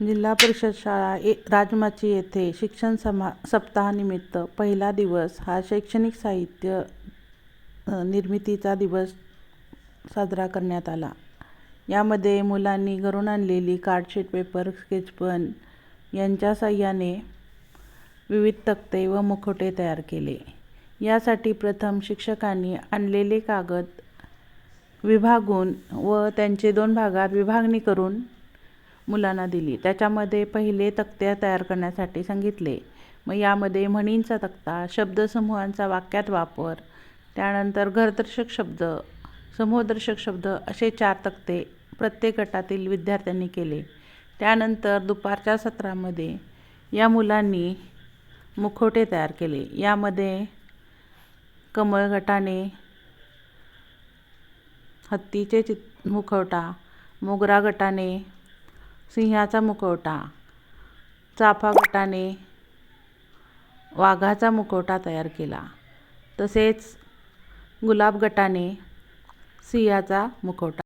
जिल्हा परिषद शाळा ए राजमाची येथे शिक्षण समा सप्ताहानिमित्त पहिला दिवस हा शैक्षणिक साहित्य निर्मितीचा दिवस साजरा करण्यात आला. यामध्ये मुलांनी घरून आणलेली कार्डशीट पेपर स्केचपन यांच्या साह्याने विविध तक्ते व मुखोटे तयार केले. यासाठी प्रथम शिक्षकांनी आणलेले कागद विभागून व त्यांचे दोन भागात विभागणी करून मुलांना दिली. त्याच्यामध्ये पहिले तक्त्या तयार करण्यासाठी सांगितले. मग यामध्ये म्हणींचा तक्ता शब्दसमूहांचा वाक्यात वापर त्यानंतर घरदर्शक शब्द समूहदर्शक शब्द असे चार तक्ते प्रत्येक गटातील विद्यार्थ्यांनी केले. त्यानंतर दुपारच्या सत्रामध्ये या मुलांनी मुखवटे तयार केले. यामध्ये कमळ गटाने हत्तीचे चित मुखवटा मोगरा गटाने सिंहाचा मुखवटा चाफा गटाने वाघाचा मुखवटा तयार केला. तसेच गुलाब गटाने सिंहाचा मुखवटा